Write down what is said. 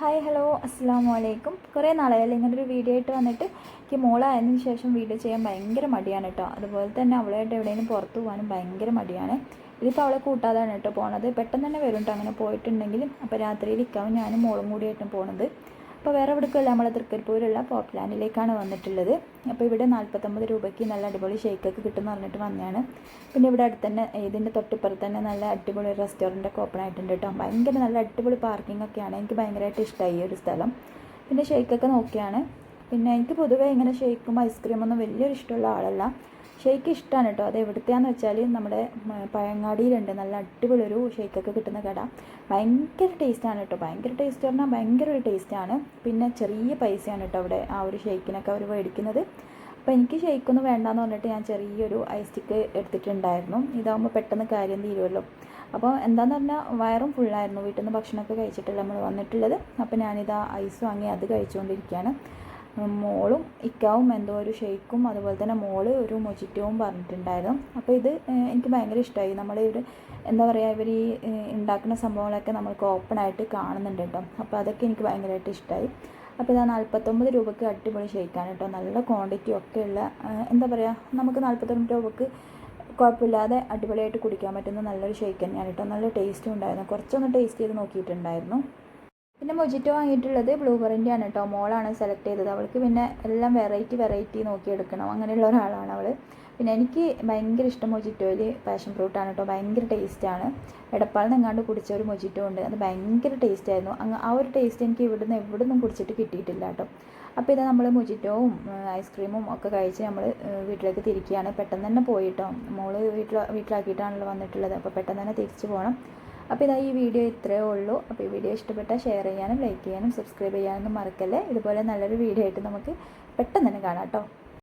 Hi hello അസ്സാം വലൈക്കും കുറേ നാളായാലും ഇങ്ങനെ ഒരു വീഡിയോ ആയിട്ട് വന്നിട്ട് എനിക്ക് മോളായതിനു ശേഷം വീഡിയോ ചെയ്യാൻ ഭയങ്കര മടിയാണ് കേട്ടോ അതുപോലെ തന്നെ അവളായിട്ട് എവിടെയെങ്കിലും പുറത്ത് പോകാനും ഭയങ്കര മടിയാണ്. ഇതിപ്പോൾ അവളെ കൂട്ടാതാണ് കേട്ടോ പോണത്. പെട്ടെന്ന് തന്നെ വരും കേട്ടോ അങ്ങനെ പോയിട്ടുണ്ടെങ്കിൽ അപ്പോൾ രാത്രിയിൽ ഇക്കാവും ഞാനും മോളും കൂടിയായിട്ടും പോണത്. അപ്പോൾ വേറെ എവിടേക്കല്ല നമ്മളെ തൃക്കരിപ്പൂരുള്ള പോപ്ലാനിലേക്കാണ് വന്നിട്ടുള്ളത്. അപ്പോൾ ഇവിടെ നാൽപ്പത്തൊമ്പത് രൂപയ്ക്ക് നല്ല അടിപൊളി ഷേക്കൊക്കെ കിട്ടുമെന്ന് പറഞ്ഞിട്ട് വന്നതാണ്. പിന്നെ ഇവിടെ അടുത്ത് തന്നെ ഇതിന്റെ തൊട്ടിപ്പുറത്ത് തന്നെ നല്ല അടിപൊളി റെസ്റ്റോറന്റൊക്കെ ഓപ്പൺ ആയിട്ടുണ്ട് കേട്ടോ. ഭയങ്കര നല്ല അടിപൊളി പാർക്കിംഗ് ഒക്കെയാണ്. എനിക്ക് ഭയങ്കരമായിട്ട് ഇഷ്ടമായി ഒരു സ്ഥലം. പിന്നെ ഷേക്കൊക്കെ നോക്കിയാണ്. പിന്നെ എനിക്ക് പൊതുവേ ഇങ്ങനെ ഷേക്കും ഐസ്ക്രീമൊന്നും വലിയൊരു ഇഷ്ടമുള്ള ആളല്ല. ഷേക്ക് ഇഷ്ടമാണ് കേട്ടോ. അത് എവിടുത്തെയാന്ന് വെച്ചാൽ നമ്മുടെ പഴങ്ങാടിയിലുണ്ട് നല്ല അടിപൊളി ഒരു ഷെയ്ക്കൊക്കെ കിട്ടുന്ന കട. ഭയങ്കര ടേസ്റ്റാണ് കേട്ടോ. ഭയങ്കര ടേസ്റ്റ് പറഞ്ഞാൽ ഭയങ്കര ഒരു ടേസ്റ്റാണ് പിന്നെ ചെറിയ പൈസയാണ് കേട്ടോ അവിടെ ആ ഒരു ഷെയ്ക്കിനൊക്കെ അവർ മേടിക്കുന്നത്. അപ്പോൾ എനിക്ക് ഷെയ്ക്കൊന്നും വേണ്ടാന്ന് പറഞ്ഞിട്ട് ഞാൻ ചെറിയൊരു ഐസ് സ്റ്റിക്ക് എടുത്തിട്ടുണ്ടായിരുന്നു. ഇതാകുമ്പോൾ പെട്ടെന്ന് കാര്യം തീരുമല്ലോ അപ്പോൾ എന്താന്ന് പറഞ്ഞാൽ വയറും ഫുള്ളായിരുന്നു വീട്ടിൽ നിന്ന് ഭക്ഷണമൊക്കെ കഴിച്ചിട്ടല്ല നമ്മൾ വന്നിട്ടുള്ളത്. അപ്പോൾ ഞാനിതാ ഐസ് വാങ്ങി അത് കഴിച്ചുകൊണ്ടിരിക്കുകയാണ് മോളും ഇക്കാവും എന്തോ ഒരു ഷെയ്ക്കും അതുപോലെ തന്നെ മോൾ ഒരു മൊജിറ്റവും പറഞ്ഞിട്ടുണ്ടായിരുന്നു. അപ്പോൾ ഇത് എനിക്ക് ഭയങ്കര ഇഷ്ടമായി നമ്മൾ ഇവർ എന്താ പറയുക ഇവർ ഈ ഉണ്ടാക്കുന്ന സംഭവങ്ങളൊക്കെ നമ്മൾക്ക് ഓപ്പണായിട്ട് കാണുന്നുണ്ട് കേട്ടോ. അപ്പോൾ അതൊക്കെ എനിക്ക് ഭയങ്കരമായിട്ട് ഇഷ്ടമായി അപ്പോൾ ഇതാ നാൽപ്പത്തൊമ്പത് രൂപയ്ക്ക് അടിപൊളി ഷെയ്ക്കാണ് കേട്ടോ. നല്ല ക്വാണ്ടിറ്റി ഒക്കെ ഉള്ള എന്താ പറയുക നമുക്ക് നാൽപ്പത്തൊമ്പത് രൂപയ്ക്ക് കുഴപ്പമില്ലാതെ അടിപൊളിയായിട്ട് കുടിക്കാൻ പറ്റുന്ന നല്ലൊരു ഷേക്ക് തന്നെയാണ് കേട്ടോ. നല്ല ടേസ്റ്റും ഉണ്ടായിരുന്നു. കുറച്ചൊന്ന് ടേസ്റ്റ് ചെയ്ത് നോക്കിയിട്ടുണ്ടായിരുന്നു. പിന്നെ മൊജിറ്റോ വാങ്ങിയിട്ടുള്ളത് ബ്ലൂബെറിന്റെ ആണ് കേട്ടോ. മോളാണ് സെലക്ട് ചെയ്തത്. അവൾക്ക് പിന്നെ എല്ലാം വെറൈറ്റി വെറൈറ്റി നോക്കി നോക്കിയെടുക്കണം. അങ്ങനെയുള്ള ഒരാളാണ് അവൾ പിന്നെ എനിക്ക് ഭയങ്കര ഇഷ്ടം മൊജിറ്റോയിൽ പാഷൻ ഫ്രൂട്ടാണ് കേട്ടോ. ഭയങ്കര ടേസ്റ്റാണ് എടപ്പാളിൽ എങ്ങാണ്ട് കുടിച്ച ഒരു മൊജിറ്റോ ഉണ്ട്. അത് ഭയങ്കര ടേസ്റ്റ് ആയിരുന്നു. അങ്ങ് ആ ഒരു ടേസ്റ്റ് എനിക്ക് ഇവിടുന്ന് എവിടെ നിന്നും കുടിച്ചിട്ട് കിട്ടിയിട്ടില്ല കേട്ടോ. അപ്പോൾ ഇത് നമ്മൾ മൊജിറ്റോവും ഐസ്ക്രീമും ഒക്കെ കഴിച്ച് നമ്മൾ വീട്ടിലേക്ക് തിരിക്കുകയാണ്. പെട്ടെന്ന് തന്നെ പോയിട്ടോ മോൾ വീട്ടിൽ വീട്ടിലാക്കിയിട്ടാണല്ലോ വന്നിട്ടുള്ളത്. അപ്പോൾ പെട്ടെന്ന് തന്നെ തിരിച്ചു പോകണം അപ്പോൾ ഇതാ ഈ വീഡിയോ ഇത്രയേ ഉള്ളൂ. അപ്പോൾ ഈ വീഡിയോ ഇഷ്ടപ്പെട്ടാൽ ഷെയർ ചെയ്യാനും ലൈക്ക് ചെയ്യാനും സബ്സ്ക്രൈബ് ചെയ്യാനൊന്നും മറക്കല്ലേ? ഇതുപോലെ നല്ലൊരു വീഡിയോ ആയിട്ട് നമുക്ക് പെട്ടെന്ന് തന്നെ കാണാം കേട്ടോ.